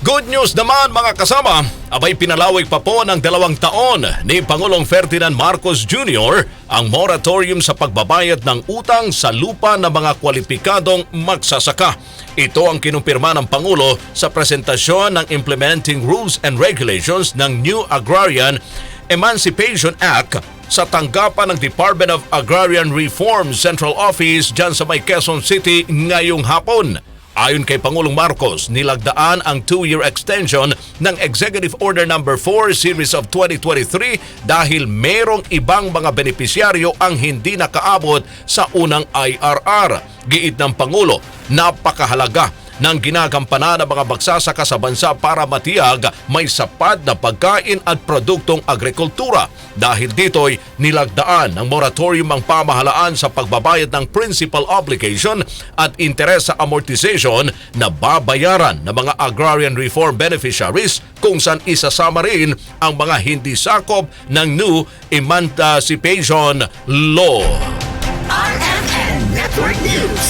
Good news naman mga kasama, abay pinalawig pa po ng dalawang taon ni Pangulong Ferdinand Marcos Jr. ang moratorium sa pagbabayad ng utang sa lupa ng mga kwalipikadong magsasaka. Ito ang kinumpirma ng Pangulo sa presentasyon ng Implementing Rules and Regulations ng New Agrarian Emancipation Act sa tanggapan ng Department of Agrarian Reform Central Office dyan sa may Quezon City ngayong hapon. Ayon kay Pangulong Marcos, nilagdaan ang two-year extension ng Executive Order No. 4 Series of 2023 dahil merong ibang mga benepisyaryo ang hindi nakaabot sa unang IRR. Giit ng Pangulo, napakahalaga ng ginagampanan ng mga magsasaka sa bansa para matiyag may sapat na pagkain at produktong agrikultura. Dahil dito'y nilagdaan ng moratorium ang pamahalaan sa pagbabayad ng principal obligation at interes sa amortization na babayaran ng mga agrarian reform beneficiaries kung saan isasama rin ang mga hindi sakop ng new Emancipation Law. RMN Network News.